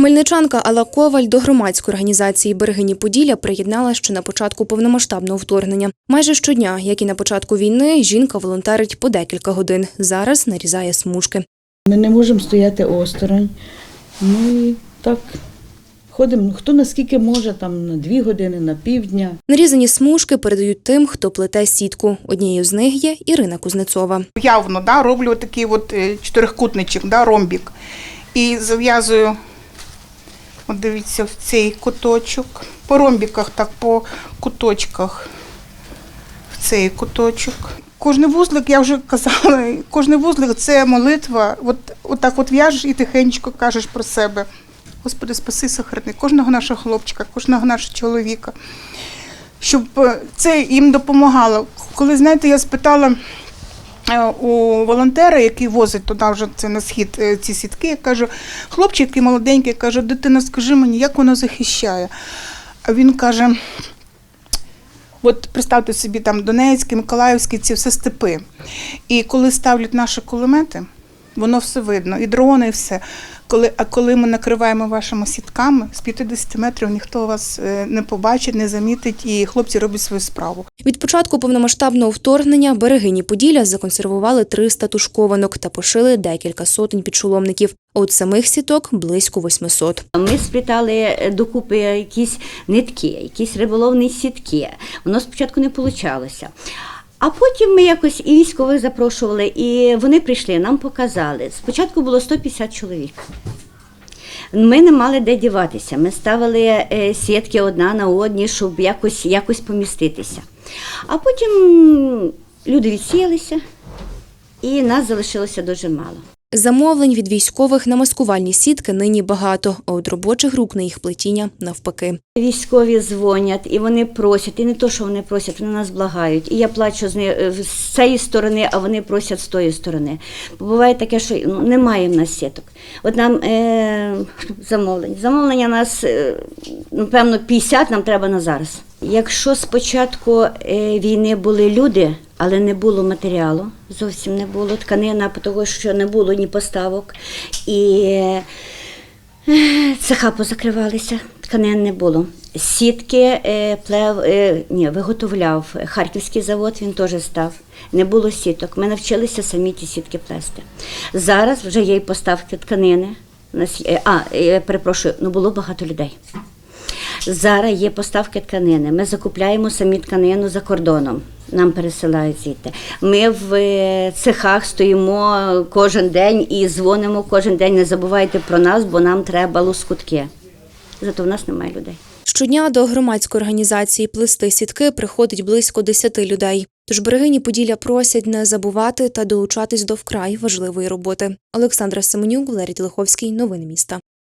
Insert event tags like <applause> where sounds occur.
Хмельничанка Алла Коваль до громадської організації Берегині Поділля приєднала ще на початку повномасштабного вторгнення. Майже щодня, як і на початку війни, жінка волонтерить по декілька годин. Зараз нарізає смужки. Ми не можемо стояти осторонь. Ну і так ходимо. Ну, Хто наскільки може, там на дві години, на півдня. Нарізані смужки передають тим, хто плете сітку. Однією з них є Ірина Кузнецова. явно да, роблю такий от е, чотирикутничок, да, ромбік. І зав'язую, от дивіться, в цей куточок. По ромбіках, так по куточках. В цей куточок. Кожний вузлик, я вже казала, <laughs> кожний вузлик це молитва. От, от так от в'яжеш і тихенько кажеш про себе. Господи, спаси сохрани кожного нашого хлопчика, кожного нашого чоловіка. Щоб е, це їм допомагало. Коли, знаєте, я спитала у волонтера, який возить туди вже це на схід е, ці сітки, я кажу, хлопчик такий молоденький, каже, дитина, скажи мені, як воно захищає? А він каже. От представте собі там Донецький, Миколаївський, ці все степи. І коли ставлять наші кулемети, воно все видно, і дрони, і все. Коли, а коли ми накриваємо вашими сітками, з 50 метрів ніхто вас е, не побачить, не замітить, і хлопці роблять свою справу. Від початку повномасштабного вторгнення берегині Поділля законсервували 300 тушкованок та пошили декілька сотень підшоломників. А от самих сіток близько 800. Ми сплітали докупи якісь нитки, якісь риболовні сітки. Воно спочатку не вийшло. А потім ми якось і військових запрошували, і вони прийшли, нам показали. Спочатку було 150 чоловік. Ми не мали де діватися. Ми ставили е, сітки одна на одні, щоб якось, якось поміститися. А потім люди відсіялися, і нас залишилося дуже мало. Замовлень від військових на маскувальні сітки нині багато, а от робочих рук на їх плетіння навпаки. Військові дзвонять і вони просять, і не то, що вони просять, вони нас благають. І я плачу з, не- з цієї сторони, а вони просять з тої сторони. Бо буває таке, що ну, немає в нас сіток. От нам е, замовлень. Замовлення нас, е, напевно, 50 нам треба на зараз. Якщо спочатку е, війни були люди, але не було матеріалу, зовсім не було тканина, тому що не було ні поставок. І Цеха позакривалися, тканин не було. Сітки е, плев, е, ні, виготовляв харківський завод, він теж став. Не було сіток. Ми навчилися самі ті сітки плести. Зараз вже є і поставки тканини. А, перепрошую, ну було багато людей. Зараз є поставки тканини. Ми закупляємо самі тканину за кордоном. Нам пересилають звідти. Ми в е, цехах стоїмо кожен день і дзвонимо кожен день. Не забувайте про нас, бо нам треба лоскутки. Зато в нас немає людей. Щодня до громадської організації плести сітки приходить близько 10 людей. Тож берегині Поділля просять не забувати та долучатись до вкрай важливої роботи. Олександра Семенюк, Валерій Телеховський. Новини міста.